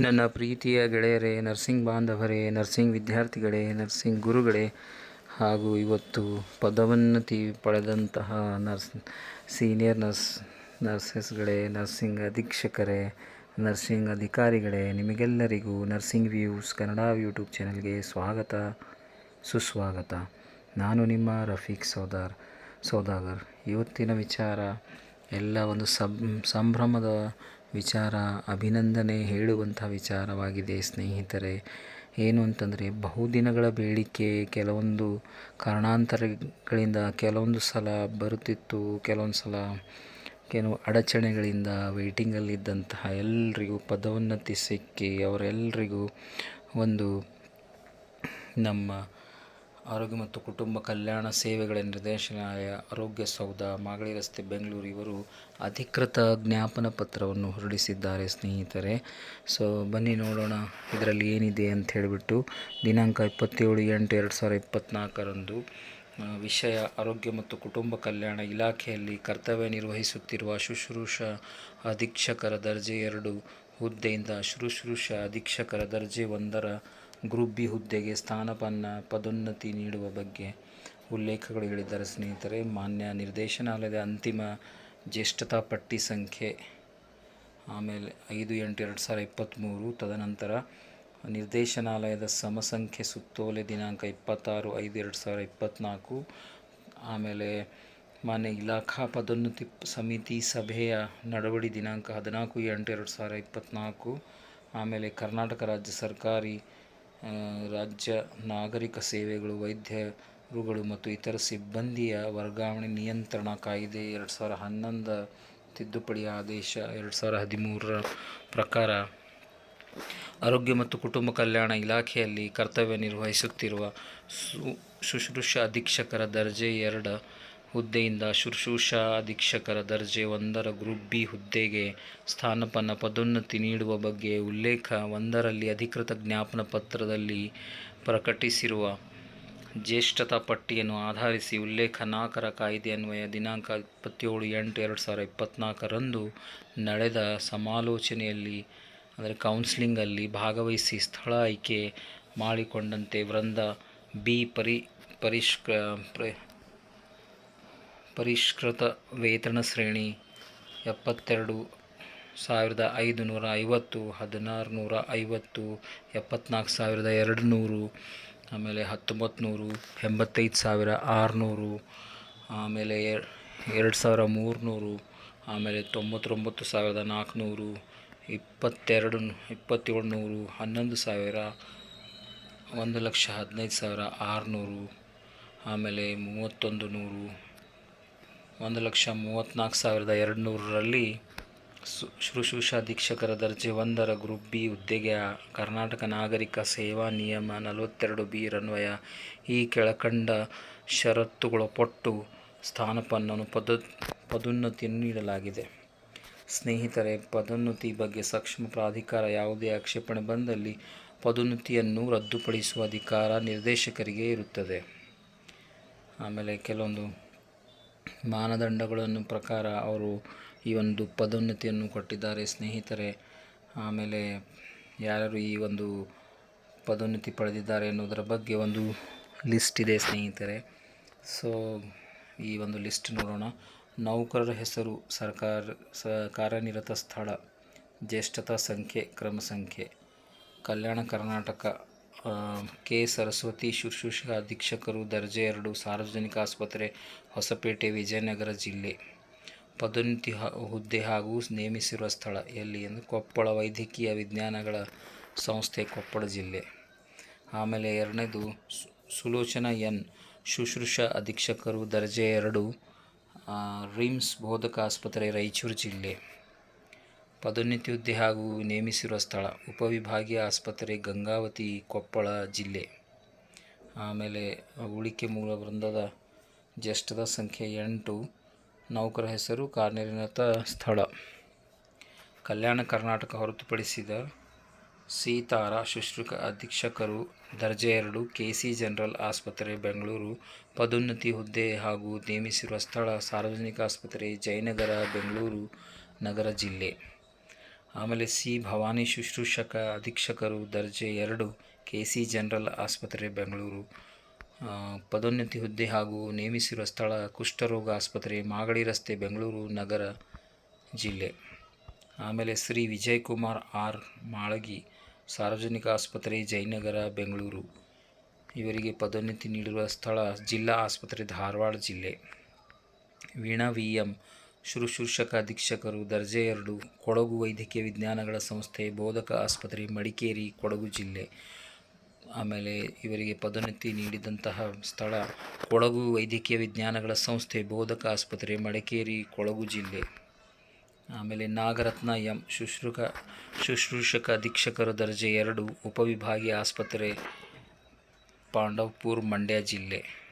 ನನ್ನ ಪ್ರೀತಿಯ ಗೆಳೆಯರೇ, ನರ್ಸಿಂಗ್ ಬಾಂಧವರೇ, ನರ್ಸಿಂಗ್ ವಿದ್ಯಾರ್ಥಿಗಳೇ, ನರ್ಸಿಂಗ್ ಗುರುಗಳೇ ಹಾಗೂ ಇವತ್ತು ಪದೋನ್ನತಿ ಪಡೆದಂತಹ ನರ್ಸ್, ಸೀನಿಯರ್ ನರ್ಸ್, ನರ್ಸಸ್ಗಳೇ, ನರ್ಸಿಂಗ್ ಅಧೀಕ್ಷಕರೇ, ನರ್ಸಿಂಗ್ ಅಧಿಕಾರಿಗಳೇ, ನಿಮಗೆಲ್ಲರಿಗೂ ನರ್ಸಿಂಗ್ ವ್ಯೂಸ್ ಕನ್ನಡ ಯೂಟ್ಯೂಬ್ ಚಾನಲ್ಗೆ ಸ್ವಾಗತ, ಸುಸ್ವಾಗತ. ನಾನು ನಿಮ್ಮ ರಫೀಕ್ ಸೌದಾರ್, ಸೌದಾಗರ್. ಇವತ್ತಿನ ವಿಚಾರ ಎಲ್ಲ ಒಂದು ಸಂಭ್ರಮದ ವಿಚಾರ, ಅಭಿನಂದನೆ ಹೇಳುವಂಥ ವಿಚಾರವಾಗಿದೆ ಸ್ನೇಹಿತರೆ. ಏನು ಅಂತಂದರೆ ಬಹುದಿನಗಳ ಬೇಡಿಕೆ ಕೆಲವೊಂದು ಕಾರಣಾಂತರಗಳಿಂದ ಕೆಲವೊಂದು ಸಲ ಬರುತ್ತಿತ್ತು, ಕೆಲವೊಂದು ಸಲ ಕೆಲವು ಅಡಚಣೆಗಳಿಂದ ವೇಟಿಂಗಲ್ಲಿದ್ದಂತಹ ಎಲ್ರಿಗೂ, ಪದೋನ್ನತಿ ಸಿಕ್ಕಿ ಅವರೆಲ್ಲರಿಗೂ ಒಂದು ನಮ್ಮ ಆರೋಗ್ಯ ಮತ್ತು ಕುಟುಂಬ ಕಲ್ಯಾಣ ಸೇವೆಗಳ ನಿರ್ದೇಶನಾಲಯ, ಆರೋಗ್ಯ ಸೌಧ, ಮಾಗಡಿ ರಸ್ತೆ, ಬೆಂಗಳೂರು ಇವರು ಅಧಿಕೃತ ಜ್ಞಾಪನ ಪತ್ರವನ್ನು ಹೊರಡಿಸಿದ್ದಾರೆ ಸ್ನೇಹಿತರೆ. ಸೊ ಬನ್ನಿ ನೋಡೋಣ ಇದರಲ್ಲಿ ಏನಿದೆ ಅಂತ ಹೇಳಿಬಿಟ್ಟು ದಿನಾಂಕ ಇಪ್ಪತ್ತೇಳು ಎಂಟು ಎರಡು ಸಾವಿರದ ಇಪ್ಪತ್ತ್ನಾಲ್ಕರಂದು ವಿಷಯ ಆರೋಗ್ಯ ಮತ್ತು ಕುಟುಂಬ ಕಲ್ಯಾಣ ಇಲಾಖೆಯಲ್ಲಿ ಕರ್ತವ್ಯ ನಿರ್ವಹಿಸುತ್ತಿರುವ ಶುಶ್ರೂಷಾ ಅಧೀಕ್ಷಕರ ದರ್ಜೆ ಎರಡು ಹುದ್ದೆಯಿಂದ ಶುಶ್ರೂಷಾ ಅಧೀಕ್ಷಕರ ದರ್ಜೆ ಒಂದರ ಗ್ರೂಪ್ ಬಿ ಹುದ್ದೆಗೆ ಸ್ಥಾನಪನ್ನ ಪದೋನ್ನತಿ ನೀಡುವ ಬಗ್ಗೆ ಉಲ್ಲೇಖಗಳು ಹೇಳಿದ್ದಾರೆ ಸ್ನೇಹಿತರೆ. ಮಾನ್ಯ ನಿರ್ದೇಶನಾಲಯದ ಅಂತಿಮ ಜ್ಯೇಷ್ಠತಾ ಪಟ್ಟಿ ಸಂಖ್ಯೆ ಆಮೇಲೆ ಐದು ಎಂಟು ಎರಡು ಸಾವಿರದ ಇಪ್ಪತ್ತ್ಮೂರು, ತದನಂತರ ನಿರ್ದೇಶನಾಲಯದ ಸಮಸಂಖ್ಯೆ ಸುತ್ತೋಲೆ ದಿನಾಂಕ ಇಪ್ಪತ್ತಾರು ಐದು ಎರಡು ಸಾವಿರದ ಇಪ್ಪತ್ತ್ನಾಲ್ಕು, ಆಮೇಲೆ ಮಾನ್ಯ ಇಲಾಖಾ ಪದೋನ್ನತಿ ಸಮಿತಿ ಸಭೆಯ ನಡವಳಿ ದಿನಾಂಕ ಹದಿನಾಲ್ಕು ಎಂಟು ಎರಡು ಸಾವಿರದ ಇಪ್ಪತ್ತ್ನಾಲ್ಕು, ಆಮೇಲೆ ಕರ್ನಾಟಕ ರಾಜ್ಯ ಸರ್ಕಾರಿ ರಾಜ್ಯ ನಾಗರಿಕ ಸೇವೆಗಳು, ವೈದ್ಯರುಗಳು ಮತ್ತು ಇತರ ಸಿಬ್ಬಂದಿಯ ವರ್ಗಾವಣೆ ನಿಯಂತ್ರಣ ಕಾಯ್ದೆ ಎರಡು ಸಾವಿರ ಹನ್ನೊಂದು ತಿದ್ದುಪಡಿ ಆದೇಶ ಎರಡು ಸಾವಿರ ಹದಿಮೂರರ ಪ್ರಕಾರ ಆರೋಗ್ಯ ಮತ್ತು ಕುಟುಂಬ ಕಲ್ಯಾಣ ಇಲಾಖೆಯಲ್ಲಿ ಕರ್ತವ್ಯ ನಿರ್ವಹಿಸುತ್ತಿರುವ ಸು, ಶುಶ್ರೂಷಾ ಅಧೀಕ್ಷಕರ ದರ್ಜೆ ಎರಡು ಹುದ್ದೆಯಿಂದ ಶುಶ್ರೂಷಾ ಅಧೀಕ್ಷಕರ ದರ್ಜೆ ಒಂದರ ಗ್ರೂಪ್ ಬಿ ಹುದ್ದೆಗೆ ಸ್ಥಾನಪನ್ನ ಪದೋನ್ನತಿ ನೀಡುವ ಬಗ್ಗೆ ಉಲ್ಲೇಖ ಒಂದರಲ್ಲಿ ಅಧಿಕೃತ ಜ್ಞಾಪನ ಪತ್ರದಲ್ಲಿ ಪ್ರಕಟಿಸಿರುವ ಜ್ಯೇಷ್ಠತಾ ಪಟ್ಟಿಯನ್ನು ಆಧರಿಸಿ ಉಲ್ಲೇಖ ನಾಲ್ಕರ ಕಾಯ್ದೆ ಅನ್ವಯ ದಿನಾಂಕ ಇಪ್ಪತ್ತೇಳು ಎಂಟು ಎರಡು ಸಾವಿರ ಇಪ್ಪತ್ತ್ನಾಲ್ಕರಂದು ನಡೆದ ಸಮಾಲೋಚನೆಯಲ್ಲಿ, ಅಂದರೆ ಕೌನ್ಸಿಲಿಂಗಲ್ಲಿ ಭಾಗವಹಿಸಿ ಸ್ಥಳ ಆಯ್ಕೆ ಮಾಡಿಕೊಂಡಂತೆ ವೃಂದ ಬಿ ಪರಿ, ಪರಿಷ್ಕ, ಪ್ರ- ಪರಿಷ್ಕೃತ ವೇತನ ಶ್ರೇಣಿ ಎಪ್ಪತ್ತೆರಡು, ಸಾವಿರದ ಐದು ನೂರ ಐವತ್ತು ಹದಿನಾರು ನೂರ ಐವತ್ತು, ಎಪ್ಪತ್ನಾಲ್ಕು ಸಾವಿರದ ಎರಡು ನೂರು ಆಮೇಲೆ ಹತ್ತೊಂಬತ್ತು ನೂರು ಎಂಬತ್ತೈದು ಸಾವಿರ ಆರುನೂರು, ಆಮೇಲೆ ಎರಡು ಸಾವಿರ ಮೂರುನೂರು, ಆಮೇಲೆ ತೊಂಬತ್ತೊಂಬತ್ತು ಸಾವಿರದ ನಾಲ್ಕುನೂರು, ಇಪ್ಪತ್ತೆರಡು ಇಪ್ಪತ್ತೇಳು ನೂರು ಹನ್ನೊಂದು ಸಾವಿರ, ಒಂದು ಲಕ್ಷ ಹದಿನೈದು ಸಾವಿರ ಆರುನೂರು, ಆಮೇಲೆ ಮೂವತ್ತೊಂದು ನೂರು ಒಂದು ಲಕ್ಷ ಮೂವತ್ತ್ನಾಲ್ಕು ಸಾವಿರದ ಎರಡು ನೂರರಲ್ಲಿ ಶುಶ್ರೂಷಾ ಅಧೀಕ್ಷಕರ ದರ್ಜೆ ಒಂದರ ಗ್ರೂಪ್ ಬಿ ಹುದ್ದೆಗೆ ಕರ್ನಾಟಕ ನಾಗರಿಕ ಸೇವಾ ನಿಯಮ ನಲವತ್ತೆರಡು ಬಿ ರನ್ವಯ ಈ ಕೆಳಕಂಡ ಷರತ್ತುಗಳೊಳಪಟ್ಟು ಸ್ಥಾನಪನ್ನನ್ನು ಪದ ಪದೋನ್ನತಿಯನ್ನು ನೀಡಲಾಗಿದೆ. ಸ್ನೇಹಿತರೆ, ಪದೋನ್ನತಿ ಬಗ್ಗೆ ಸಕ್ಷಮ ಪ್ರಾಧಿಕಾರ ಯಾವುದೇ ಆಕ್ಷೇಪಣೆ ಬಂದಲ್ಲಿ ಪದೋನ್ನತಿಯನ್ನು ರದ್ದುಪಡಿಸುವ ಅಧಿಕಾರ ನಿರ್ದೇಶಕರಿಗೆ ಇರುತ್ತದೆ. ಆಮೇಲೆ ಕೆಲವೊಂದು ಮಾನದಂಡಗಳನ್ನು ಪ್ರಕಾರ ಅವರು ಈ ಒಂದು ಪದೋನ್ನತಿಯನ್ನು ಕೊಟ್ಟಿದ್ದಾರೆ. ಸ್ನೇಹಿತರೆ, ಆಮೇಲೆ ಯಾರು ಈ ಒಂದು ಪದೋನ್ನತಿ ಪಡೆದಿದ್ದಾರೆ ಅನ್ನೋದರ ಬಗ್ಗೆ ಒಂದು ಲಿಸ್ಟ್ ಇದೆ ಸ್ನೇಹಿತರೆ. ಸೊ, ಈ ಒಂದು ಲಿಸ್ಟ್ ನೋಡೋಣ. ನೌಕರರ ಹೆಸರು, ಸರ್ಕಾರ, ಸ, ಕಾರ್ಯನಿರತ ಸ್ಥಳ, ಜ್ಯೇಷ್ಠತಾ ಸಂಖ್ಯೆ, ಕ್ರಮ ಸಂಖ್ಯೆ, ಕಲ್ಯಾಣ ಕರ್ನಾಟಕ ಕೆ ಸರಸ್ವತಿ ಶುಶ್ರೂಷಾ ಅಧೀಕ್ಷಕರು, ದರ್ಜೆ ಎರಡು, ಸಾರ್ವಜನಿಕ ಆಸ್ಪತ್ರೆ, ಹೊಸಪೇಟೆ, ವಿಜಯನಗರ ಜಿಲ್ಲೆ. ಪದೋನ್ನತಿ ಹುದ್ದೆ ಹಾಗೂ ನೇಮಿಸಿರುವ ಸ್ಥಳ ಎಲ್ಲಿ ಎಂದು ಕೊಪ್ಪಳ ವೈದ್ಯಕೀಯ ವಿಜ್ಞಾನಗಳ ಸಂಸ್ಥೆ, ಕೊಪ್ಪಳ ಜಿಲ್ಲೆ. ಆಮೇಲೆ ಎರಡನೇದು ಸುಲೋಚನಾ ಎನ್. ಶುಶ್ರೂಷಾ ಅಧೀಕ್ಷಕರು, ದರ್ಜೆ ಎರಡು ರಿಮ್ಸ್ ಬೋಧಕ ಆಸ್ಪತ್ರೆ, ರಾಯಚೂರು ಜಿಲ್ಲೆ. ಪದೋನ್ನತಿ ಹುದ್ದೆ ಹಾಗೂ ನೇಮಿಸಿರುವ ಸ್ಥಳ, ಉಪವಿಭಾಗೀಯ ಆಸ್ಪತ್ರೆ, ಗಂಗಾವತಿ, ಕೊಪ್ಪಳ ಜಿಲ್ಲೆ. ಆಮೇಲೆ ಉಳಿಕೆ ಮೂಲ ವೃಂದದ ಜ್ಯೇಷ್ಠದ ಸಂಖ್ಯೆ ಎಂಟು, ನೌಕರ ಹೆಸರು, ಕಾರ್ಯನಿರತ ಸ್ಥಳ. ಕಲ್ಯಾಣ ಕರ್ನಾಟಕ ಹೊರತುಪಡಿಸಿದ ಸೀತಾರ ಶುಶ್ರೂಷಕ ಅಧೀಕ್ಷಕರು, ದರ್ಜೆ ಎರಡು, ಕೆ ಸಿ ಜನರಲ್ ಆಸ್ಪತ್ರೆ, ಬೆಂಗಳೂರು. ಪದೋನ್ನತಿ ಹುದ್ದೆ ಹಾಗೂ ನೇಮಿಸಿರುವ ಸ್ಥಳ, ಸಾರ್ವಜನಿಕ ಆಸ್ಪತ್ರೆ, ಜಯನಗರ, ಬೆಂಗಳೂರು ನಗರ ಜಿಲ್ಲೆ. ಆಮೇಲೆ ಸಿ ಭವಾನಿ ಶುಶ್ರೂಷಕ ಅಧೀಕ್ಷಕರು ದರ್ಜೆ ಎರಡು ಕೆ ಸಿ ಜನರಲ್ ಆಸ್ಪತ್ರೆ, ಬೆಂಗಳೂರು. ಪದೋನ್ನತಿ ಹುದ್ದೆ ಹಾಗೂ ನೇಮಿಸಿರುವ ಸ್ಥಳ ಕುಷ್ಠರೋಗ ಆಸ್ಪತ್ರೆ, ಮಾಗಡಿ ರಸ್ತೆ, ಬೆಂಗಳೂರು ನಗರ ಜಿಲ್ಲೆ. ಆಮೇಲೆ ಶ್ರೀ ವಿಜಯ್ ಕುಮಾರ್ ಆರ್. ಮಾಳಗಿ, ಸಾರ್ವಜನಿಕ ಆಸ್ಪತ್ರೆ, ಜಯನಗರ, ಬೆಂಗಳೂರು. ಇವರಿಗೆ ಪದೋನ್ನತಿ ನೀಡಿರುವ ಸ್ಥಳ ಜಿಲ್ಲಾ ಆಸ್ಪತ್ರೆ, ಧಾರವಾಡ ಜಿಲ್ಲೆ. ವೀಣಾ ವಿ ಎಂ ಶುಶ್ರೂಷಕ ಅಧೀಕ್ಷಕರು ದರ್ಜೆ ಎರಡು ಕೊಡಗು ವೈದ್ಯಕೀಯ ವಿಜ್ಞಾನಗಳ ಸಂಸ್ಥೆ, ಬೋಧಕ ಆಸ್ಪತ್ರೆ, ಮಡಿಕೇರಿ, ಕೊಡಗು ಜಿಲ್ಲೆ. ಆಮೇಲೆ ಇವರಿಗೆ ಪದೋನ್ನತಿ ನೀಡಿದಂತಹ ಸ್ಥಳ, ಕೊಡಗು ವೈದ್ಯಕೀಯ ವಿಜ್ಞಾನಗಳ ಸಂಸ್ಥೆ, ಬೋಧಕ ಆಸ್ಪತ್ರೆ, ಮಡಿಕೇರಿ, ಕೊಡಗು ಜಿಲ್ಲೆ. ಆಮೇಲೆ ನಾಗರತ್ನ ಎಂ. ಶುಶ್ರೂಕ, ಶುಶ್ರೂಷಕ ಅಧೀಕ್ಷಕರ ದರ್ಜೆ ಎರಡು ಉಪವಿಭಾಗೀಯ ಆಸ್ಪತ್ರೆ, ಪಾಂಡವಪುರ್, ಮಂಡ್ಯ ಜಿಲ್ಲೆ.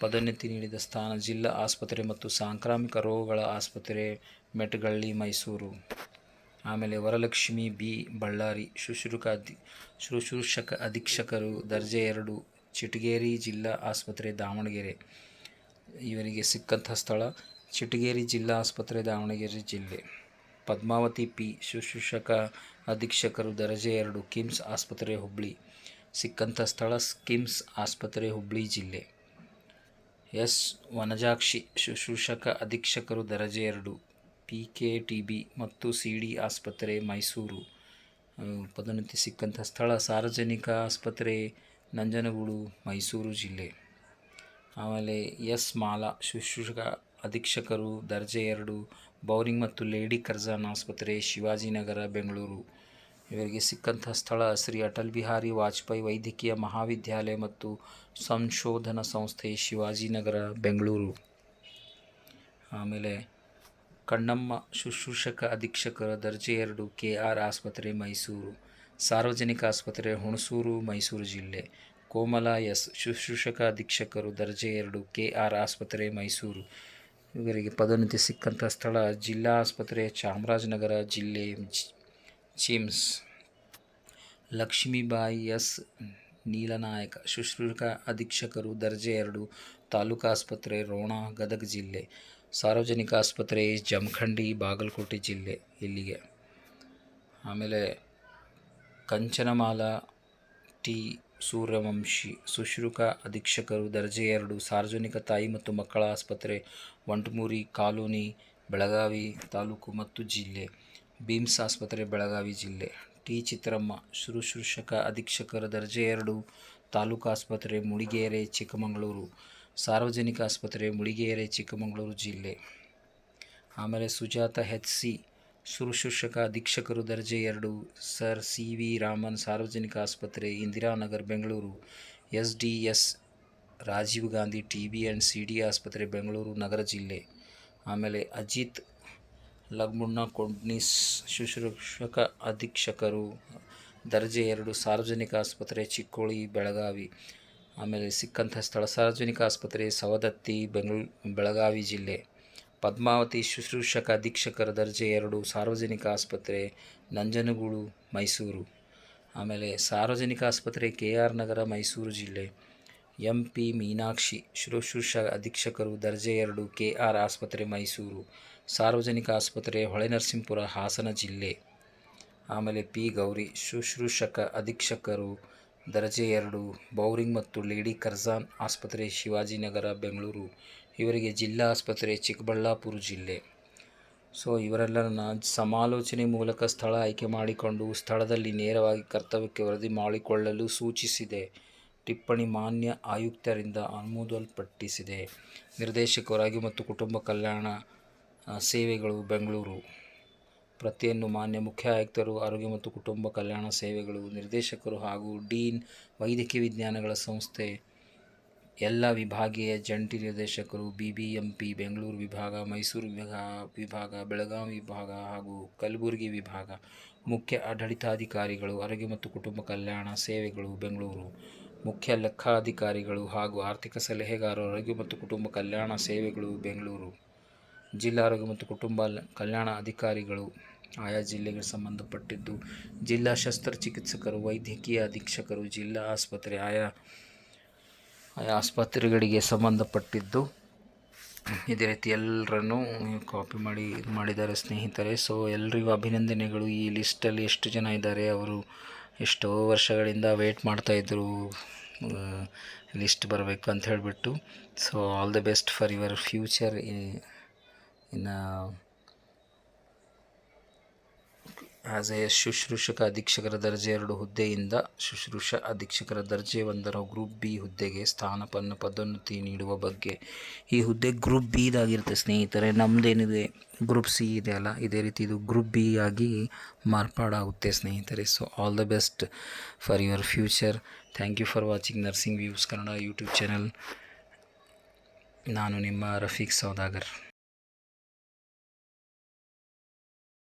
ಪದೋನ್ನತಿ ನೀಡಿದ ಸ್ಥಾನ ಜಿಲ್ಲಾ ಆಸ್ಪತ್ರೆ ಮತ್ತು ಸಾಂಕ್ರಾಮಿಕ ರೋಗಗಳ ಆಸ್ಪತ್ರೆ, ಮೆಟ್ಗಳ್ಳಿ, ಮೈಸೂರು. ಆಮೇಲೆ ವರಲಕ್ಷ್ಮಿ ಬಿ ಬಳ್ಳಾರಿ. ಶುಶ್ರೂಷಕ ಅಧಿ, ಶುಶ್ರೂಷಕ ಅಧೀಕ್ಷಕರು ದರ್ಜೆ ಎರಡು, ಚಿಟಗೇರಿ ಜಿಲ್ಲಾ ಆಸ್ಪತ್ರೆ, ದಾವಣಗೆರೆ. ಇವರಿಗೆ ಸಿಕ್ಕಂಥ ಸ್ಥಳ ಚಿಟಗೇರಿ ಜಿಲ್ಲಾ ಆಸ್ಪತ್ರೆ, ದಾವಣಗೆರೆ ಜಿಲ್ಲೆ. ಪದ್ಮಾವತಿ ಪಿ ಶುಶ್ರೂಷಕ ಅಧೀಕ್ಷಕರು ದರ್ಜೆ ಎರಡು, ಕಿಮ್ಸ್ ಆಸ್ಪತ್ರೆ, ಹುಬ್ಳಿ. ಸಿಕ್ಕಂಥ ಸ್ಥಳ ಕಿಮ್ಸ್ ಆಸ್ಪತ್ರೆ, ಹುಬ್ಳಿ ಜಿಲ್ಲೆ. ಎಸ್ ವನಜಾಕ್ಷಿ ಶುಶ್ರೂಷಕ ಅಧೀಕ್ಷಕರು ದರಜೆ ಎರಡು ಪಿ ಕೆ ಟಿ ಬಿ ಮತ್ತು ಸಿ ಡಿ ಆಸ್ಪತ್ರೆ ಮೈಸೂರು. ಪದೋನ್ನತಿ ಸಿಕ್ಕಂಥ ಸ್ಥಳ, ಸಾರ್ವಜನಿಕ ಆಸ್ಪತ್ರೆ, ನಂಜನಗೂಡು, ಮೈಸೂರು ಜಿಲ್ಲೆ. ಆಮೇಲೆ ಎಸ್ ಮಾಲಾ ಶುಶ್ರೂಷಕ ಅಧೀಕ್ಷಕರು ದರ್ಜೆ ಎರಡು, ಬೌರಿಂಗ್ ಮತ್ತು ಲೇಡಿ ಕರ್ಜಾನ್ ಆಸ್ಪತ್ರೆ, ಶಿವಾಜಿನಗರ, ಬೆಂಗಳೂರು. ಇವರಿಗೆ ಸಿಕ್ಕಂಥ ಸ್ಥಳ ಶ್ರೀ ಅಟಲ್ ಬಿಹಾರಿ ವಾಜಪೇಯಿ ವೈದ್ಯಕೀಯ ಮಹಾವಿದ್ಯಾಲಯ ಮತ್ತು ಸಂಶೋಧನಾ ಸಂಸ್ಥೆ ಶಿವಾಜಿನಗರ, ಬೆಂಗಳೂರು. ಆಮೇಲೆ ಕಣ್ಣಮ್ಮ ಶುಶ್ರೂಷಕ ಅಧೀಕ್ಷಕರ ದರ್ಜೆ ಎರಡು ಕೆ ಆರ್ ಆಸ್ಪತ್ರೆ, ಮೈಸೂರು. ಸಾರ್ವಜನಿಕ ಆಸ್ಪತ್ರೆ, ಹುಣಸೂರು, ಮೈಸೂರು ಜಿಲ್ಲೆ. ಕೋಮಲ ಎಸ್. ಶುಶ್ರೂಷಕ ಅಧೀಕ್ಷಕರು ದರ್ಜೆ ಎರಡು ಕೆ ಆರ್ ಆಸ್ಪತ್ರೆ, ಮೈಸೂರು. ಇವರಿಗೆ ಪದೋನ್ನತಿ ಸಿಕ್ಕಂಥ ಸ್ಥಳ ಜಿಲ್ಲಾ ಆಸ್ಪತ್ರೆ ಚಾಮರಾಜನಗರ ಜಿಲ್ಲೆ ಚಿಮ್ಸ್ ಲಕ್ಷ್ಮೀಬಾಯಿ ಎಸ್ ನೀಲನಾಯಕ ಶುಶ್ರೂಷಕ ಅಧೀಕ್ಷಕರು ದರ್ಜೆ ಎರಡು ತಾಲೂಕು ಆಸ್ಪತ್ರೆ ರೋಣ ಗದಗ ಜಿಲ್ಲೆ ಸಾರ್ವಜನಿಕ ಆಸ್ಪತ್ರೆ ಜಮಖಂಡಿ ಬಾಗಲಕೋಟೆ ಜಿಲ್ಲೆ ಇಲ್ಲಿಗೆ. ಆಮೇಲೆ ಕಂಚನಮಾಲಾ, ಟಿ. ಸೂರ್ಯವಂಶಿ ಶುಶ್ರೂಷಕ ಅಧೀಕ್ಷಕರು ದರ್ಜೆ ಎರಡು ಸಾರ್ವಜನಿಕ ತಾಯಿ ಮತ್ತು ಮಕ್ಕಳ ಆಸ್ಪತ್ರೆ ವಂಟಮೂರಿ ಕಾಲೋನಿ ಬೆಳಗಾವಿ ತಾಲೂಕು ಮತ್ತು ಜಿಲ್ಲೆ. ಬೀಮ್ಸ್ ಆಸ್ಪತ್ರೆ, ಬೆಳಗಾವಿ ಜಿಲ್ಲೆ. ಟಿ. ಚಿತ್ರಮ್ಮ, ಶುಶ್ರೂಷಕ, ಅಧೀಕ್ಷಕರ ದರ್ಜೆ ಎರಡು, ತಾಲೂಕು ಆಸ್ಪತ್ರೆ ಮುಳಿಗೇರೆ ಚಿಕ್ಕಮಗಳೂರು. ಸಾರ್ವಜನಿಕ ಆಸ್ಪತ್ರೆ ಮುಳಿಗೇರೆ ಚಿಕ್ಕಮಗಳೂರು ಜಿಲ್ಲೆ. ಆಮೇಲೆ ಸುಜಾತ ಹೆಚ್ ಸಿ, ಶುಶ್ರೂಷಕ, ಅಧೀಕ್ಷಕರು ದರ್ಜೆ ಎರಡು, ಸರ್ ಸಿ ವಿ ರಾಮನ್, ಸಾರ್ವಜನಿಕ ಆಸ್ಪತ್ರೆ Indiranagar Bengaluru. S D S Rajiv Gandhi T B and C D ಆಸ್ಪತ್ರೆ, ಬೆಂಗಳೂರು ನಗರ ಜಿಲ್ಲೆ. ಆಮೇಲೆ ಅಜಿತ್ ಲಗ್ಮುಣ್ಣ ಕೊಂಡ್ನಿಸ್ ಶುಶ್ರೂಷಕ ಅಧೀಕ್ಷಕರು. ದರ್ಜೆ ಎರಡು, ಸಾರ್ವಜನಿಕ ಆಸ್ಪತ್ರೆ, ಚಿಕ್ಕೋಳಿ, ಬೆಳಗಾವಿ. ಆಮೇಲೆ ಸಿಕ್ಕಂಥ ಸ್ಥಳ, ಸಾರ್ವಜನಿಕ ಆಸ್ಪತ್ರೆ, ಸವದತ್ತಿ ಬೆಂಗಳೂ ಬೆಳಗಾವಿ ಜಿಲ್ಲೆ. ಪದ್ಮಾವತಿ ಶುಶ್ರೂಷಕ ಅಧೀಕ್ಷಕರ ದರ್ಜೆ ಎರಡು, ಸಾರ್ವಜನಿಕ ಆಸ್ಪತ್ರೆ, ನಂಜನಗೂಡು, ಮೈಸೂರು. ಆಮೇಲೆ ಸಾರ್ವಜನಿಕ ಆಸ್ಪತ್ರೆ, ಕೆ ಆರ್ ನಗರ, ಮೈಸೂರು ಜಿಲ್ಲೆ. ಎಂ ಪಿ ಮೀನಾಕ್ಷಿ ಶುಶ್ರೂಷ ಅಧೀಕ್ಷಕರು, ದರ್ಜೆ ಎರಡು, ಕೆ ಆರ್ ಆಸ್ಪತ್ರೆ, ಮೈಸೂರು. ಸಾರ್ವಜನಿಕ ಆಸ್ಪತ್ರೆ ಹೊಳೆನರಸೀಪುರ ಹಾಸನ ಜಿಲ್ಲೆ. ಆಮೇಲೆ ಪಿ. ಗೌರಿ, ಶುಶ್ರೂಷಕ, ಅಧೀಕ್ಷಕರು, ದರ್ಜೆ ಎರಡು, ಬೌರಿಂಗ್ ಮತ್ತು ಲೇಡಿ ಕರ್ಜಾನ್ ಆಸ್ಪತ್ರೆ, ಶಿವಾಜಿನಗರ, ಬೆಂಗಳೂರು. ಇವರಿಗೆ ಜಿಲ್ಲಾ ಆಸ್ಪತ್ರೆ, ಚಿಕ್ಕಬಳ್ಳಾಪುರ ಜಿಲ್ಲೆ. ಸೊ, ಇವರೆಲ್ಲರನ್ನ ಸಮಾಲೋಚನೆ ಮೂಲಕ ಸ್ಥಳ ಆಯ್ಕೆ ಮಾಡಿಕೊಂಡು ಸ್ಥಳದಲ್ಲಿ ನೇರವಾಗಿ ಕರ್ತವ್ಯಕ್ಕೆ ವರದಿ ಮಾಡಿಕೊಳ್ಳಲು ಸೂಚಿಸಿದೆ. ಟಿಪ್ಪಣಿ ಮಾನ್ಯ ಆಯುಕ್ತರಿಂದ ಅನುಮೋದಲ್ಪಟ್ಟಿಸಿದೆ ನಿರ್ದೇಶಕರಾಗಿ ಮತ್ತು ಕುಟುಂಬ ಕಲ್ಯಾಣ ಸೇವೆಗಳು ಬೆಂಗಳೂರು. ಪ್ರತಿಯನ್ನು ಮಾನ್ಯ ಮುಖ್ಯ ಆಯುಕ್ತರು ಆರೋಗ್ಯ ಮತ್ತು ಕುಟುಂಬ ಕಲ್ಯಾಣ ಸೇವೆಗಳು ನಿರ್ದೇಶಕರು ಹಾಗೂ ಡೀನ್ ವೈದ್ಯಕೀಯ ವಿಜ್ಞಾನಗಳ ಸಂಸ್ಥೆ, ಎಲ್ಲ ವಿಭಾಗೀಯ ಜಂಟಿ ನಿರ್ದೇಶಕರು B B M P Bengaluru ವಿಭಾಗ, ಮೈಸೂರು ವಿಭಾಗ ವಿಭಾಗ, ಬೆಳಗಾವಿ ವಿಭಾಗ ಹಾಗೂ ಕಲಬುರಗಿ ವಿಭಾಗ, ಮುಖ್ಯ ಆಡಳಿತಾಧಿಕಾರಿಗಳು, ಆರೋಗ್ಯ ಮತ್ತು ಕುಟುಂಬ ಕಲ್ಯಾಣ ಸೇವೆಗಳು ಬೆಂಗಳೂರು. ಮುಖ್ಯ ಲೆಕ್ಕಾಧಿಕಾರಿಗಳು ಹಾಗೂ ಆರ್ಥಿಕ ಸಲಹೆಗಾರರು, ಆರೋಗ್ಯ ಮತ್ತು ಕುಟುಂಬ ಕಲ್ಯಾಣ ಸೇವೆಗಳು ಬೆಂಗಳೂರು. ಜಿಲ್ಲಾ ಆರೋಗ್ಯ ಮತ್ತು ಕುಟುಂಬ ಕಲ್ಯಾಣ ಅಧಿಕಾರಿಗಳು ಆಯಾ ಜಿಲ್ಲೆಗೆ ಸಂಬಂಧಪಟ್ಟಿದ್ದು, ಜಿಲ್ಲಾ ಶಸ್ತ್ರಚಿಕಿತ್ಸಕರು ವೈದ್ಯಕೀಯ ಅಧೀಕ್ಷಕರು, ಜಿಲ್ಲಾ ಆಸ್ಪತ್ರೆ, ಆಯಾ ಆಯಾ ಆಸ್ಪತ್ರೆಗಳಿಗೆ ಸಂಬಂಧಪಟ್ಟಿದ್ದು. ಇದೇ ರೀತಿ ಎಲ್ಲರನ್ನು ಕಾಪಿ ಮಾಡಿ ಇದು ಮಾಡಿದ್ದಾರೆ ಸ್ನೇಹಿತರೆ. ಸೊ ಎಲ್ಲರಿಗೂ ಅಭಿನಂದನೆಗಳು. ಈ ಲಿಸ್ಟಲ್ಲಿ ಎಷ್ಟು ಜನ ಇದ್ದಾರೆ, ಅವರು ಎಷ್ಟೋ ವರ್ಷಗಳಿಂದ ವೇಟ್ ಮಾಡ್ತಾಯಿದ್ರು ಲಿಸ್ಟ್ ಬರಬೇಕು ಅಂತ ಹೇಳಿಬಿಟ್ಟು. So all the best for your future ಇನ್ನು ಆ್ಯಸ್ ಎ ಶುಶ್ರೂಷಕ ಅಧೀಕ್ಷಕರ ದರ್ಜೆ ಎರಡು ಹುದ್ದೆಯಿಂದ ಶುಶ್ರೂಷ ಅಧೀಕ್ಷಕರ ದರ್ಜೆ ಒಂದರ ಗ್ರೂಪ್ ಬಿ ಹುದ್ದೆಗೆ ಸ್ಥಾನಪನ್ನ ಪದೋನ್ನತಿ ನೀಡುವ ಬಗ್ಗೆ. ಈ ಹುದ್ದೆ ಗ್ರೂಪ್ ಬಿದಾಗಿರುತ್ತೆ ಸ್ನೇಹಿತರೆ. ನಮ್ಮದೇನಿದೆ ಗ್ರೂಪ್ ಸಿ ಇದೆ ಅಲ್ಲ? ಇದೇ ರೀತಿ ಇದು ಗ್ರೂಪ್ ಬಿ ಆಗಿ ಮಾರ್ಪಾಡಾಗುತ್ತೆ ಸ್ನೇಹಿತರೆ. So all the best for your future thank you for watching nursing views Kannada YouTube channel ನಾನು ನಿಮ್ಮ ರಫೀಕ್ ಸೌದಾಗರ್.